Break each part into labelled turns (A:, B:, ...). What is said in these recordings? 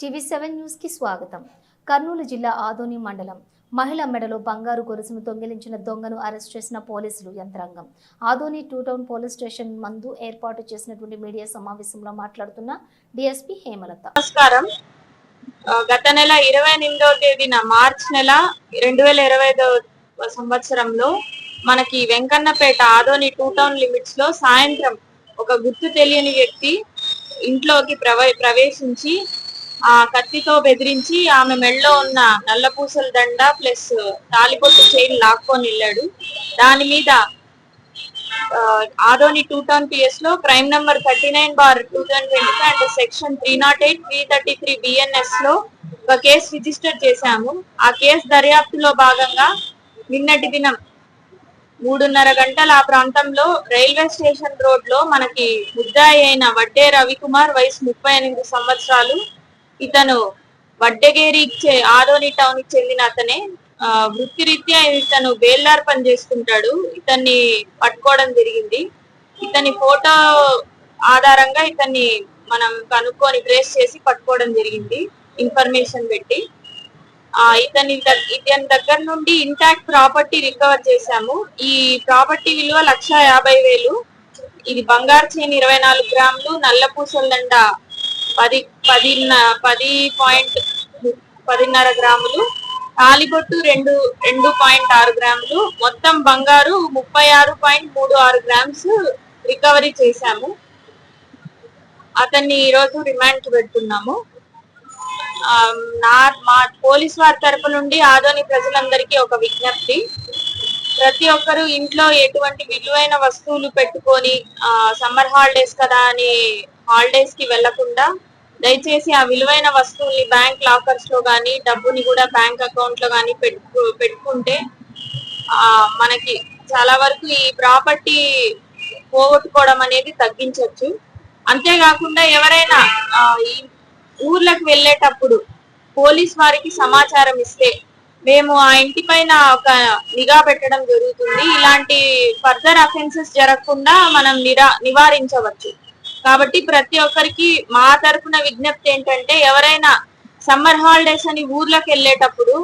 A: TV seven న్యూస్కి స్వాగతం. కర్నూలు జిల్లా ఆదోని మండలం మహిళ మెడలో బంగారు గొలుసును దొంగిలించిన దొంగను అరెస్ట్ చేసిన పోలీసులు యంత్రాంగం. Adoni two town police station మందు ఏర్పాటు చేసినటువంటి మీడియా సమావేశంలో మాట్లాడుతున్న డిఎస్పి హేమలత.
B: నమస్కారం. గత నెల ఇరవై ఎనిమిదవ తేదీన మార్చ్ నెల రెండు వేల ఇరవై ఐదవ సంవత్సరంలో మనకి వెంకన్నపేట ఆదోని టూ టౌన్ లిమిట్స్లో సాయంత్రం ఒక గుర్తు తెలియని వ్యక్తి ఇంట్లోకి ప్రవ ప్రవేశించి ఆ కత్తితో బెదిరించి ఆమె మెడలో ఉన్న నల్లపూసల దండ ప్లస్ తాలిబొట్టు చైన్ లాక్కొని వెళ్ళాడు. దాని మీద Adoni two town పిఎస్లో crime number thirty nine bar two thousand twenty five and section three not eight three thirty three బిఎన్ఎస్లో ఒక కేసు రిజిస్టర్ చేశాము. ఆ కేసు దర్యాప్తులో భాగంగా నిన్నటి దినం మూడున్నర గంటల ఆ ప్రాంతంలో రైల్వే స్టేషన్ రోడ్లో మనకి ముద్దాయి అయిన వడ్డే రవికుమార్ వయసు ముప్పై ఎనిమిది సంవత్సరాలు ఇతను వడ్డగేరి ఇచ్చే ఆదోని టౌన్కి చెందిన అతనే ఆ, వృత్తిరీత్యా ఇతను బేల్దార్ పని చేసుకుంటాడు. ఇతన్ని పట్టుకోవడం జరిగింది. ఇతని ఫోటో ఆధారంగా ఇతన్ని మనం కనుక్కొని ట్రేస్ చేసి పట్టుకోవడం జరిగింది. ఇన్ఫర్మేషన్ పెట్టి. ఆ ఇతని ఇతని దగ్గర నుండి ఇంటాక్ట్ ప్రాపర్టీ రికవర్ చేశాము. ఈ ప్రాపర్టీ విలువ లక్ష యాభై వేలు. ఇది బంగారు చేను ఇరవై నాలుగు గ్రాములు నల్ల పూసల దండ పది పదిన్న పది పాయింట్ పదిన్నర గ్రాములు తాలిబొట్టు రెండు రెండు పాయింట్ ఆరు గ్రాములు మొత్తం బంగారు ముప్పై ఆరు పాయింట్ మూడు ఆరు గ్రామ్స్ రికవరీ చేశాము. అతన్ని ఈరోజు రిమాండ్ పెడుతున్నాము. నా మా పోలీస్ వారి తరపు నుండి ఆదోని ప్రజలందరికీ ఒక విజ్ఞప్తి. ప్రతి ఒక్కరు ఇంట్లో ఎటువంటి విలువైన వస్తువులు పెట్టుకొని సమ్మర్ హాలిడేస్ కదా అని హాలిడేస్కి వెళ్ళకుండా దయచేసి ఆ విలువైన వస్తువుల్ని బ్యాంక్ లాకర్స్లో గానీ డబ్బుని కూడా బ్యాంక్ అకౌంట్లో గానీ పెట్టు పెట్టుకుంటే ఆ మనకి చాలా వరకు ఈ ప్రాపర్టీ పోగొట్టుకోవడం అనేది తగ్గించవచ్చు అంతేకాకుండా ఎవరైనా ఆ, ఈ ఊర్లకు వెళ్ళేటప్పుడు పోలీస్ వారికి సమాచారం ఇస్తే మేము ఆ ఇంటి పైన ఒక నిఘా పెట్టడం జరుగుతుంది. ఇలాంటి ఫర్దర్ అఫెన్సెస్ జరగకుండా మనం నిరా నివారించవచ్చు. కాబట్టి ప్రతి ఒక్కరికి మా తరపున విజ్ఞప్తి ఏంటంటే ఎవరైనా సమ్మర్ హాలిడేస్ అని ఊర్లోకి వెళ్ళేటప్పుడు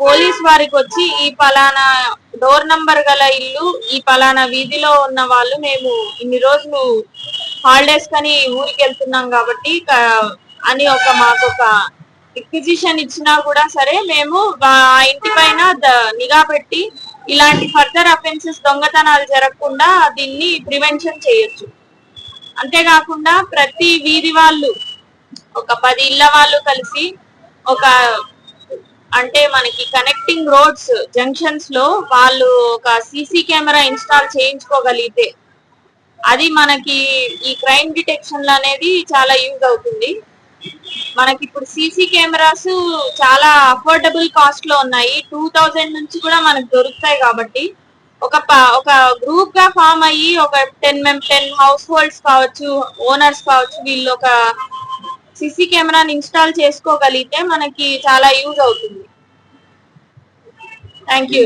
B: పోలీస్ వారికి వచ్చి ఈ పలానా డోర్ నంబర్ గల ఇల్లు ఈ పలానా వీధిలో ఉన్న వాళ్ళు మేము ఇన్ని రోజులు హాలిడేస్ కని ఊరికి వెళ్తున్నాం కాబట్టి అని ఒక మాకు ఒక రిక్విజిషన్ ఇచ్చినా కూడా సరే మేము ఆ ఇంటి పైన నిఘా పెట్టి ఇలాంటి ఫర్దర్ అఫెన్సెస్ దొంగతనాలు జరగకుండా దీన్ని ప్రివెన్షన్ చేయొచ్చు. అంతేకాకుండా ప్రతి వీధి వాళ్ళు ఒక పది ఇళ్ళ వాళ్ళు కలిసి ఒక అంటే మనకి కనెక్టింగ్ రోడ్స్ జంక్షన్స్లో వాళ్ళు ఒక సీసీ కెమెరా ఇన్స్టాల్ చేయించుకోగలిగితే అది మనకి ఈ క్రైమ్ డిటెక్షన్ అనేది చాలా యూజ్ అవుతుంది. మనకి ఇప్పుడు సీసీ కెమెరాస్ చాలా అఫోర్డబుల్ కాస్ట్లో ఉన్నాయి. టూ థౌజండ్ నుంచి కూడా మనకు దొరుకుతాయి కాబట్టి ఒక ప- ఒక గ్రూప్గా ఫామ్ అయ్యి ఒక టెన్ మెం టెన్ హౌస్ హోల్డ్స్ కావచ్చు ఓనర్స్ కావచ్చు వీళ్ళు ఒక సిసి కెమెరాని ఇన్స్టాల్ చేసుకోగలిగితే మనకి చాలా యూజ్ అవుతుంది. Thank you